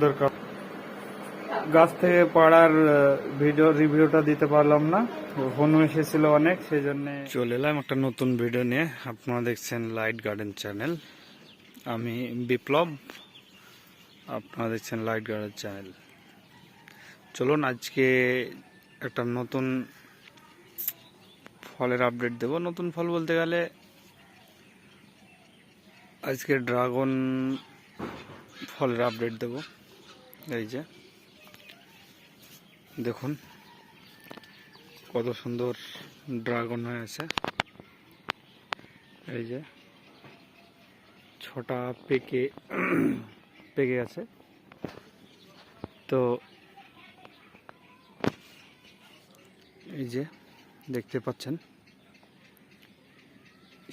কা- গাছ থেকে পাড়ার ভিডিও রিভিউটা দিতে পারলাম না। হনু এসেছিল অনেক সেই জন্য চলে এলাম একটা নতুন ভিডিও নিয়ে। আপনারা দেখছেন লাইট গার্ডেন চ্যানেল আমি বিপ্লব, আপনারা দেখছেন লাইট গার্ডেন চ্যানেল চলুন, আজকে একটা নতুন ফলের আপডেট দেব। নতুন ফল বলতে গেলে, আজকে ড্রাগন ফলের আপডেট দেব। এই যে। দেখুন, কত সুন্দর ড্রাগন হয়ে আছে। এই যে, ছটা পেকে পেকে আছে তো, এই যে, দেখতে পাচ্ছেন,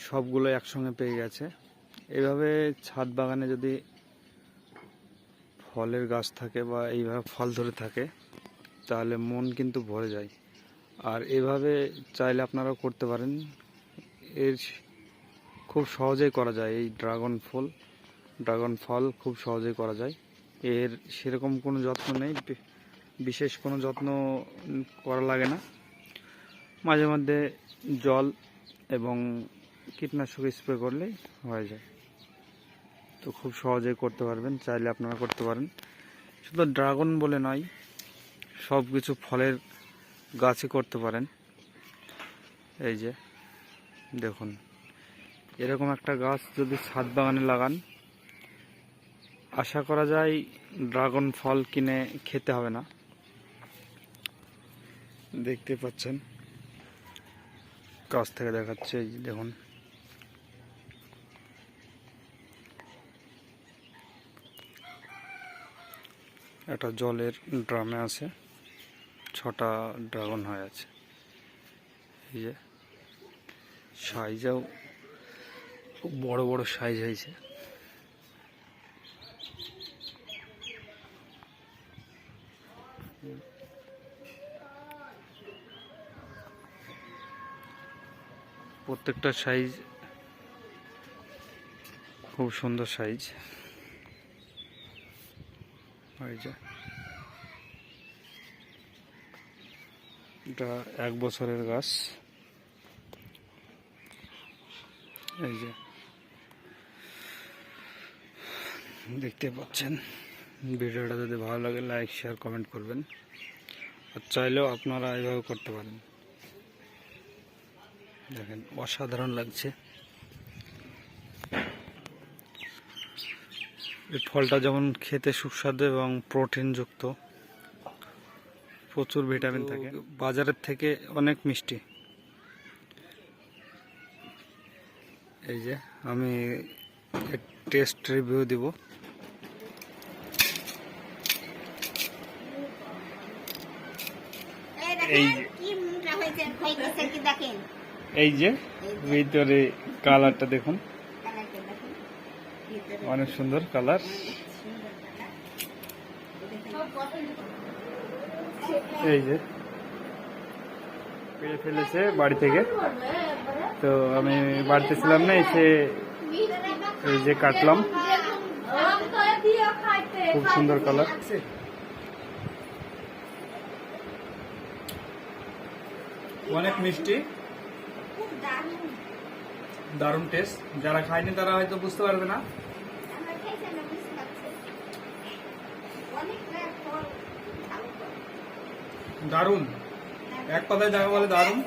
সবগুলো একসঙ্গে পেয়ে গেছে। এভাবে ছাদ বাগানে যদি ফলের গাছ থাকে বা এইভাবে ফল ধরে থাকে, তাহলে মন কিন্তু ভরে যায়। আর এভাবে চাইলে আপনারাও করতে পারেন। এর খুব সহজেই করা যায় এই ড্রাগন ফল। ড্রাগন ফল খুব সহজেই করা যায়। এর সেরকম কোনো যত্ন নেই বিশেষ কোনো যত্ন করা লাগে না। মাঝে মধ্যে জল এবং কীটনাশক স্প্রে করলেই হয়ে যায়। তো খুব সহজেই করতে পারবেন, চাইলে আপনারা করতে পারেন। শুধু ড্রাগন বলে নয় সব কিছু ফলের গাছই করতে পারেন। এই যে, দেখুন, এরকম একটা গাছ যদি ছাদ বাগানে লাগান, আশা করা যায় ড্রাগন ফল কিনে খেতে হবে না। দেখতে পাচ্ছেন, কাছ থেকে দেখাচ্ছে দেখুন। একটা জলের ড্রামে আছে, ছটা ড্রাগন হয়ে আছে। এই যে সাইজও খুব বড় বড় সাইজ হয়েছে। প্রত্যেকটা সাইজ খুব সুন্দর সাইজ। এই যে এটা এক বছরের গাছ। এই যে। দেখতে পাচ্ছেন। ভিডিওটা যদি ভালো লাগে লাইক শেয়ার কমেন্ট করবেন। আর চাইলেও আপনারা এইভাবে করতে পারেন। দেখেন, অসাধারণ লাগছে। এই ফলটা যেমন খেতে সুস্বাদু এবং প্রোটিনযুক্ত প্রচুর ভিটামিন থাকে। বাজারের থেকে অনেক মিষ্টি। এই যে আমি টেস্ট রিভিউ দিব। এই এই দেখেন কি মুখটা হয়েছে হয়েছে কি দেখেন? এই যে। ভিতরে কালারটা দেখুন। অনেক সুন্দর কালার। এই যে, পেয়ে ফেলেছে বাড়ি থেকে। তো আমি বাড়িতে ছিলাম না, এসে এই যে কাটলাম। খুব সুন্দর কালার। অনেক মিষ্টি। দারুণ। টেস্ট যারা খায়নি তারা হয়তো বুঝতে পারবে না আমরা খেয়েছি আমরা বুঝতে পারছি অনেকটা ফল ভালো ফল দারুণ। এক কথায় দেখা বলে দারুণ।